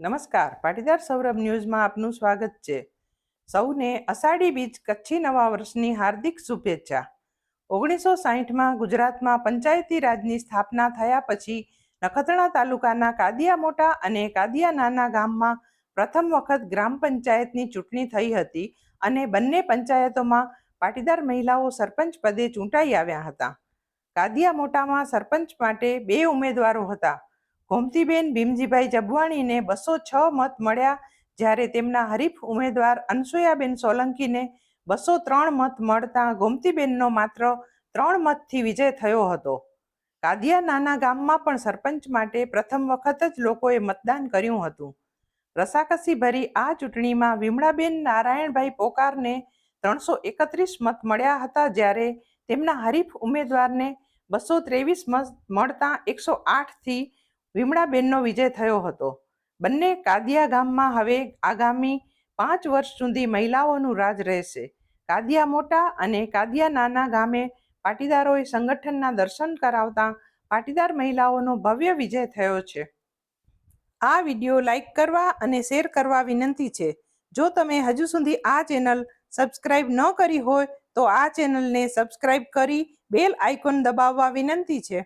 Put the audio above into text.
નમસ્કાર. પાટીદાર સૌરભ ન્યૂઝમાં આપનું સ્વાગત છે. સૌને અષાઢી બીજ કચ્છી નવા વર્ષની હાર્દિક શુભેચ્છા. ઓગણીસો સાહીઠમાં ગુજરાતમાં પંચાયતી રાજની સ્થાપના થયા પછી નખત્રાણા તાલુકાના કાદિયા મોટા અને કાદિયા નાના ગામમાં પ્રથમ વખત ગ્રામ પંચાયતની ચૂંટણી થઈ હતી અને બંને પંચાયતોમાં પાટીદાર મહિલાઓ સરપંચ પદે ચૂંટાઈ આવ્યા હતા. કાદિયા મોટામાં સરપંચ માટે બે ઉમેદવારો હતા. ગોમતીબેન ભીમજીભાઈ જબવાણીને બસો છ મત મળ્યા, જ્યારે તેમના હરીફ ઉમેદવાર અનસુયાબેન સોલંકીને બસો ત્રણ મત મળતા ગોમતીબેનનો માત્ર ત્રણ મતથી વિજય થયો હતો. કાદિયા નાના ગામમાં પણ સરપંચ માટે પ્રથમ વખત જ લોકોએ મતદાન કર્યું હતું. રસાકસી ભરી આ ચૂંટણીમાં વિમળાબેન નારાયણભાઈ પોકારને ત્રણસો એકત્રીસ મત મળ્યા હતા, જ્યારે તેમના હરીફ ઉમેદવારને બસો ત્રેવીસ મત મળતા એકસો આઠથી વિમળાબેનનો વિજય થયો હતો. બંને કાદિયા ગામમાં હવે આગામી પાંચ વર્ષ સુધી મહિલાઓનું રાજ રહેશે. કાદિયા મોટા અને કાદિયા નાના ગામે પાટીદારોએ સંગઠનના દર્શન કરાવતા પાટીદાર મહિલાઓનો ભવ્ય વિજય થયો છે. આ વીડિયો લાઈક કરવા અને શેર કરવા વિનંતી છે. જો તમે હજુ સુધી આ ચેનલ સબસ્ક્રાઇબ ન કરી હોય, તો આ ચેનલને સબસ્ક્રાઇબ કરી બેલ આઇકોન દબાવવા વિનંતી છે.